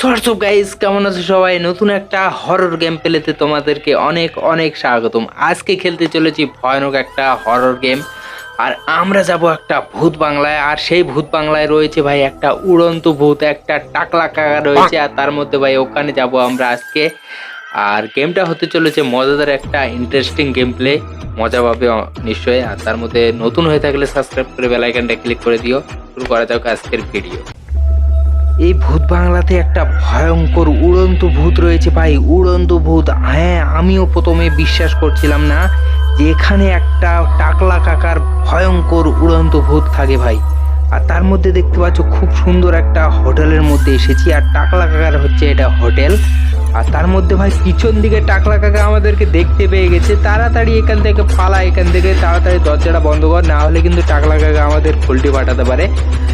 WhatsApp guys কেমন আছো সবাই? নতুন একটা হরর গেম পেলেতে তোমাদেরকে অনেক অনেক স্বাগতম। আজকে খেলতে চলেছি ভয়ানক একটা হরর গেম আর আমরা যাব একটা ভূত বাংলায়। আর সেই ভূত বাংলায় রয়েছে ভাই একটা উড়ন্ত ভূত, একটা টাকলা কাকা রয়েছে। আর তার মধ্যে ভাই ওখানে যাব আমরা আজকে। আর গেমটা হতে চলেছে মজাদার একটা ইন্টারেস্টিং গেম প্লে মজা পাবে নিশ্চয়ই। আর তার মধ্যে নতুন হয়ে থাকলে সাবস্ক্রাইব করে বেলাইকানটা ক্লিক করে দিও। শুরু করা যাক আজকের ভিডিও এই ভূত বাংলাতে একটা ভয়ঙ্কর উড়ন্ত ভূত রয়েছে ভাই, উড়ন্ত ভূত। হ্যাঁ আমিও প্রথমে বিশ্বাস করছিলাম না যে এখানে একটা টাকলা কাকার ভয়ঙ্কর উড়ন্ত ভূত থাকে ভাই। আর তার মধ্যে দেখতে পাচ্ছ খুব সুন্দর একটা হোটেলের মধ্যে এসেছি। আর টাকলা কাকার হচ্ছে এটা হোটেল। আর তার মধ্যে ভাই পিছন দিকে টাকলা কাকা আমাদেরকে দেখতে পেয়ে গেছে। তাড়াতাড়ি এখান থেকে পালা, এখান থেকে তাড়াতাড়ি দরজাটা বন্ধ কর, না হলে কিন্তু টাকলা কাকা আমাদের ফুলটি পাঠাতে পারে।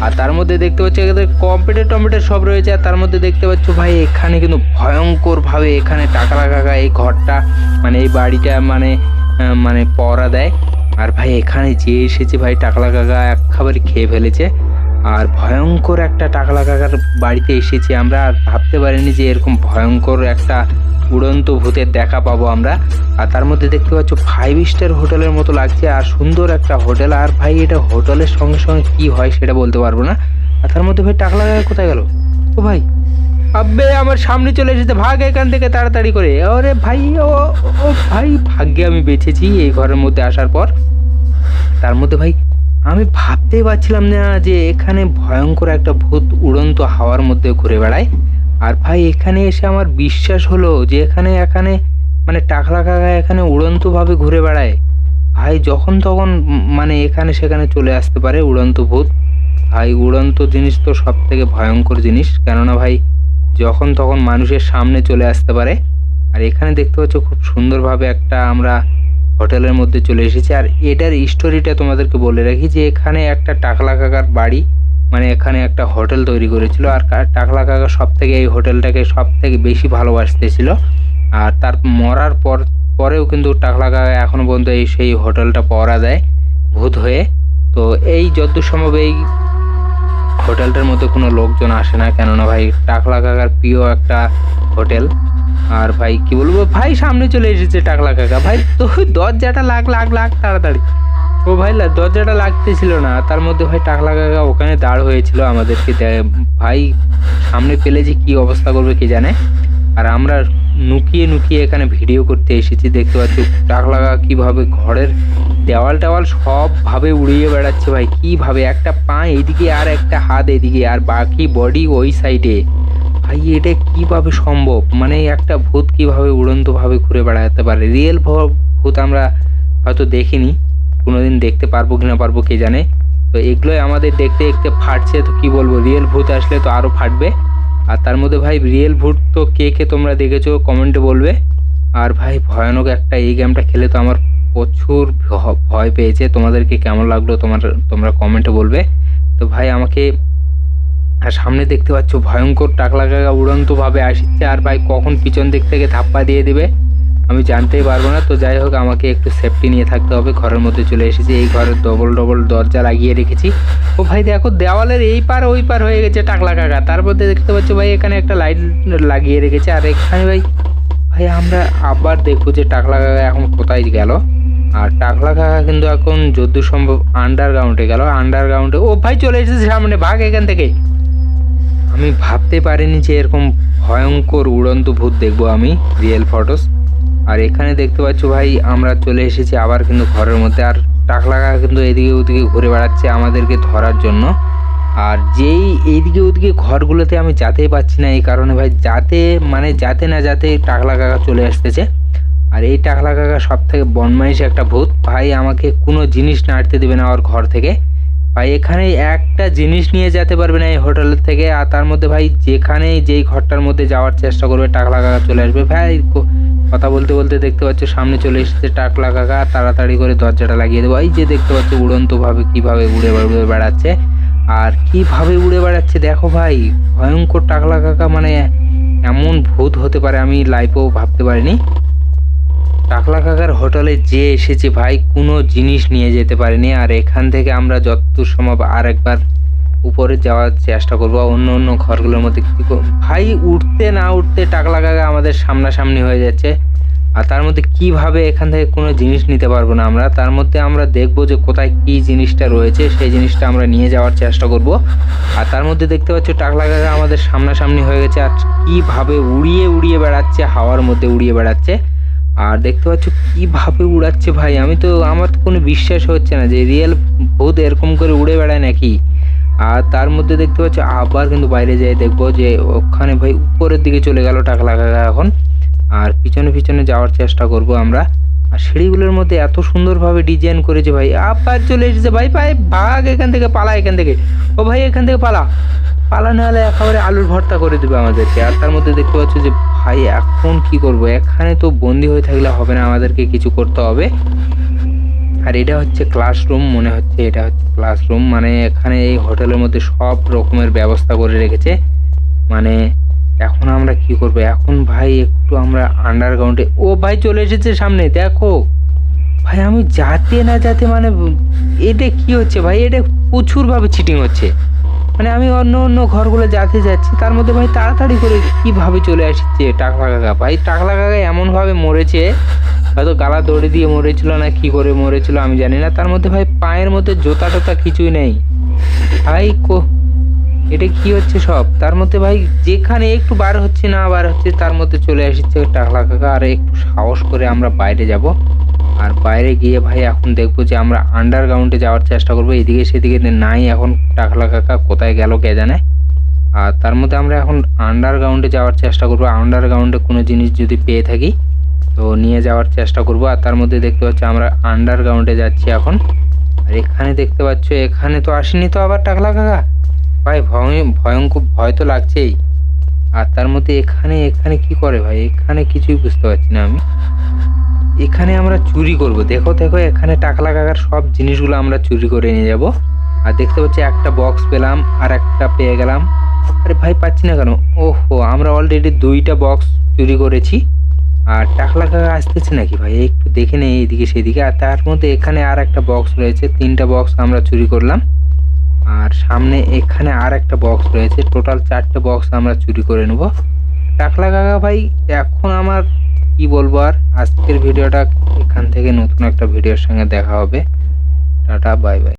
আর তার মধ্যে দেখতে পাচ্ছ এখানে কম্পিউটার টম্পিউটার সব রয়েছে, আর তার মধ্যে দেখতে পাচ্ছ ভাই এখানে কিন্তু ভয়ঙ্কর ভাবে এখানে টাকলা কাকা এই ঘরটা মানে এই বাড়িটা মানে মানে পড়া দেয়। আর ভাই এখানে যে এসেছে ভাই টাকলা কাকা এক খাবারই খেয়ে ফেলেছে। আর ভয়ঙ্কর একটা টাকলা কাকার বাড়িতে এসেছি আমরা। আর ভাবতে পারিনি যে এরকম ভয়ঙ্কর একটা উড়ন্ত ভূতের দেখা পাবো আমরা। আর তার মধ্যে দেখতে পাচ্ছ ফাইভ স্টার হোটেলের মতো লাগছে আর সুন্দর একটা হোটেল। আর ভাই, এটা হোটেলের সঙ্গে সঙ্গে কি হয় সেটা বলতে পারব না। আর তার মধ্যে ভাই টাকলা কোথায় গেল? ও ভাই, আব্বে, আমার সামনে চলে এসেছে। ভাগ এখান থেকে তাড়াতাড়ি করে। ওরে ভাই ও ও ভাই, ভাগ্যে আমি বেঁচেছি এই ঘরের মধ্যে আসার পর। তার মধ্যে ভাই আমি ভাবতেই পারছিলাম না যে এখানে ভয়ঙ্কর একটা ভূত উড়ন্ত হাওয়ার মধ্যে ঘুরে বেড়ায়। আর ভাই, এখানে এসে আমার বিশ্বাস হলো যে এখানে এখানে মানে টাকলা কাকা এখানে উড়ন্তভাবে ঘুরে বেড়ায়। ভাই, যখন তখন মানে এখানে সেখানে চলে আসতে পারে উড়ন্ত ভূত। ভাই, উড়ন্ত জিনিস তো সব থেকে ভয়ঙ্কর জিনিস। কেননা ভাই, যখন তখন মানুষের সামনে চলে আসতে পারে। আর এখানে দেখতে পাচ্ছ খুব সুন্দরভাবে একটা আমরা হোটেলের মধ্যে চলে এসেছি। আর এটার স্টোরিটা তোমাদেরকে বলে রাখি যে, এখানে একটা টাকলা কাকার বাড়ি মানে এখানে একটা হোটেল তৈরি করেছিল। আর টাকলা কাকা সব থেকে এই হোটেলটাকে সব থেকে বেশি ভালোবাসতেছিল আর তার মরার পর, পরেও কিন্তু টাকলা কাকা এখনও পর্যন্ত এই সেই হোটেলটা পড়া দেয়, ভূত হয়ে। তো এই যতদূর সম্ভব এই হোটেলটার মধ্যে কোনো লোকজন আসে না। কেননা ভাই, টাকলা কাকার প্রিয় একটা হোটেল। আর ভাই, কি বলব? ভাই, সামনে চলে এসেছে টাকলা কাকা। ভাই তো দরজাটা লাগ লাগ লাগ, তাড়াতাড়ি। ও ভাই দরজাটা লাগতেছিল না। তার মধ্যে ভাই, টাকলা কাকা ওখানে দাঁড় হয়েছিল আমাদেরকে ভাই, সামনে পেলে যে কি অবস্থা করবে কে জানে? আর আমরা নুকিয়ে নুকিয়ে এখানে ভিডিও করতে এসেছি। দেখতে পাচ্ছি, টাকলা কাকা কীভাবে ঘরের দেওয়াল টেওয়াল সবভাবে উড়িয়ে বেড়াচ্ছে ভাই। কীভাবে একটা পা এদিকে আর একটা হাত এদিকে আর বাকি বডি ওই সাইডে ভাই, এটা কীভাবে সম্ভব? মানে একটা ভূত কীভাবে উড়ন্তভাবে ঘুরে বেড়াতে পারে? রিয়েল ভূত আমরা হয়তো দেখিনি, কোনোদিন দেখতে পারব কি না পারব কে জানে। তো এগুলোই আমাদের দেখতে দেখতে ফাটছে, তো কি বলব? রিয়েল ভূত আসলে তো আরও ফাটবে। আর তার মধ্যে ভাই রিয়েল ভূত তো কে কে তোমরা দেখেছ কমেন্টে বলবে। আর ভাই, ভয়ানক একটা এই গেমটা খেলে তো আমার প্রচুর ভয় পেয়েছে। তোমাদেরকে কেমন লাগল তোমার, তোমরা কমেন্টে বলবে। তো ভাই, আমাকে আর সামনে দেখতে পাচ্ছ ভয়ঙ্কর টাকলা কাকা উড়ন্তভাবে আসছে আর ভাই কখন পিছন দিক থেকে ধাপ্পা দিয়ে দিবে, আমি জানতেই পারব না। তো যাই হোক, আমাকে একটু সেফটি নিয়ে থাকতে হবে, ঘরের মধ্যে চলে এসেছি, এই ঘরের ডবল ডবল দরজা লাগিয়ে রেখেছি। ও ভাই, দেখো দেওয়ালের এই পার ওই পার হয়ে গেছে টাকলা কাকা তার মধ্যে দেখতে পাচ্ছ ভাই, এখানে একটা লাইট লাগিয়ে রেখেছে। আর এখানে ভাই ভাই, আমরা আবার দেখব যে টাকলা কাকা এখন কোথায় গেল। আর টাকলা কাকা কিন্তু এখন যদ্দূর সম্ভব আন্ডারগ্রাউন্ডে গেল। আন্ডারগ্রাউন্ডে ও ভাই, চলে এসেছে সামনে, ভাগ এখান থেকে। আমি ভাবতে পারিনি যে এরকম ভয়ঙ্কর উড়ন্ত ভূত দেখব আমি রিয়েল ফটোস আর এখানে দেখতে পাচ্ছ ভাই, আমরা চলে এসেছি আবার কিন্তু ঘরের মধ্যে। আর টাকলা কাকা কিন্তু এদিকে ওদিকে ঘুরে বেড়াচ্ছে আমাদেরকে ধরার জন্য। আর যেই এইদিকে ওদিকে ঘরগুলোতে আমি যেতেই পাচ্ছি না, এই কারণে ভাই যাতে মানে যাতে না যাতে টাকলা কাকা চলে আসতেছে। আর এই টাকলা কাকা সব থেকে বনমাইশ একটা ভূত। ভাই আমাকে কোনো জিনিস নাড়তে দেবে না ওর ঘর থেকে। ভাই এখানে একটা জিনিস নিয়ে যেতে পারবে না এই হোটেলের থেকে। আর তার মধ্যে ভাই যেখানে যেই ঘরটার মধ্যে যাওয়ার চেষ্টা করবে, টাকলা কাকা চলে আসবে। ভাই কথা বলতে বলতে দেখতে পাচ্ছ, সামনে চলে এসেছে টাকলা কাকা। তাড়াতাড়ি করে দরজাটা লাগিয়ে দেবো। এই যে দেখতে পাচ্ছ, উড়ন্তভাবে কীভাবে উড়ে উড়ে বেড়াচ্ছে। আর কীভাবে উড়ে বেড়াচ্ছে, দেখো ভাই, ভয়ঙ্কর টাকলা কাকা মানে এমন ভূত হতে পারে, আমি লাইফেও ভাবতে পারিনি। টাকলা কাকার হোটেলে যে এসেছে ভাই, কোনো জিনিস নিয়ে যেতে পারেনি। আর এখান থেকে আমরা যতদূর সম্ভব আর একবার উপরে যাওয়ার চেষ্টা করব, অন্য অন্য ঘরগুলোর মধ্যে কী ভাই, উঠতে না উঠতে টাকলা কাকা আমাদের সামনাসামনি হয়ে যাচ্ছে। আর তার মধ্যে কীভাবে এখান থেকে কোনো জিনিস নিতে পারব না আমরা, তার মধ্যে আমরা দেখব যে কোথায় কি জিনিসটা রয়েছে, সেই জিনিসটা আমরা নিয়ে যাওয়ার চেষ্টা করব। আর তার মধ্যে দেখতে পাচ্ছ টাকলা কাকা আমাদের সামনাসামনি হয়ে গেছে, আর কীভাবে উড়িয়ে উড়িয়ে বেড়াচ্ছে, হাওয়ার মধ্যে উড়িয়ে বেড়াচ্ছে। আর দেখতে পাচ্ছ কীভাবে উড়াচ্ছে ভাই। আমি তো, আমার তো কোনো বিশ্বাস হচ্ছে না যে রিয়েল ভূত এরকম করে উড়ে বেড়ায় নাকি। আর তার মধ্যে দেখতে পাচ্ছ আবার কিন্তু বাইরে যাই দেখব যে ওখানে ভাই উপরের দিকে চলে গেল টাকলা কাকা এখন। আর পিছনে পিছনে যাওয়ার চেষ্টা করব আমরা। আর সিঁড়িগুলোর মধ্যে এত সুন্দরভাবে ডিজাইন করেছে ভাই। আবার চলে এসেছে ভাই ভাই, ভাগ এখান থেকে, পালা এখান থেকে। ও ভাই, এখান থেকে পালা। পালা না হলে একেবারে আলুর ভর্তা করে দেবে আমাদেরকে। আর তার মধ্যে দেখতে পাচ্ছ যে, ভাই, এখন কি করব? এখানে তো বন্দি হয়ে থাকলে হবে না, আমাদেরকে কিছু করতে হবে। আর এটা হচ্ছে ক্লাসরুম মনে হচ্ছে এটা হচ্ছে ক্লাসরুম মানে এখানে এই হোটেলের মধ্যে সব রকমের ব্যবস্থা করে রেখেছে। মানে এখন আমরা কি করব? এখন ভাই, একটু আমরা আন্ডারগ্রাউন্ডে ও ভাই, চলে এসেছে সামনে, দেখো। ভাই, আমি যাতে না যাতে মানে এটা কি হচ্ছে ভাই এটা প্রচুরভাবে চিটিং হচ্ছে। মানে আমি অন্য অন্য ঘরগুলো যাতে যাচ্ছি, তার মধ্যে ভাই তাড়াতাড়ি করে কীভাবে চলে আসছে টাকলা কাকা? ভাই টাকলা কাকা এমনভাবে মরেছে, হয়তো গালা দড়ি দিয়ে মরেছিল না কি করে মরেছিল আমি জানি না, তার মধ্যে ভাই পায়ের মধ্যে জোতা টোতা কিছুই নেই। ভাই কো, এটা কি হচ্ছে সব? তার মধ্যে ভাই যেখানে একটু বার হচ্ছে না বার হচ্ছে, তার মধ্যে চলে আসছে টাকলা কাকা, আর একটু সাহস করে আমরা বাইরে যাব। আর বাইরে গিয়ে ভাই এখন দেখব যে আমরা আন্ডারগ্রাউন্ডে যাওয়ার চেষ্টা করব। এদিকে সেদিকে নাই এখন টাকলা কাকা, কোথায় গেল কে জানে? আর তার মধ্যে আমরা এখন আন্ডারগ্রাউন্ডে যাওয়ার চেষ্টা করব। আন্ডারগ্রাউন্ডে কোনো জিনিস যদি পেয়ে থাকি, তো নিয়ে যাওয়ার চেষ্টা করব। আর তার মধ্যে দেখতে পাচ্ছি আমরা আন্ডারগ্রাউন্ডে যাচ্ছি এখন। আর এখানে দেখতে পাচ্ছ, এখানে তো আসেনি তো আবার টাকলা কাকা? ভাই ভয়, ভয়ঙ্কর, ভয় তো লাগছেই। আর তার মধ্যে এখানে এখানে কি করে ভাই? এখানে কিছুই বুঝতে পারছি না আমি। এখানে আমরা চুরি করব। দেখো দেখো, এখানে টাকলা কাকার সব জিনিসগুলো আমরা চুরি করে নিয়ে যাব। আর দেখতে পাচ্ছি, একটা বক্স পেলাম আর একটা পেয়ে গেলাম। আরে ভাই, পাচ্ছি না কেন? ওহো, আমরা অলরেডি দুইটা বক্স চুরি করেছি। আর টাকলা কাকা আসতেছে নাকি ভাই? একটু দেখে নেই এইদিকে সেদিকে। আর তার মধ্যে এখানে আর একটা বক্স রয়েছে। তিনটা বক্স আমরা চুরি করলাম। আর সামনে এখানে আর একটা বক্স রয়েছে। টোটাল চারটে বক্স আমরা চুরি করে নেব। টাকলা কাকা ভাই, এখন আমার কি বলব আর? আজকের ভিডিওটা এখান থেকে নতুন একটা ভিডিওর সঙ্গে দেখা হবে। Tata, bye bye.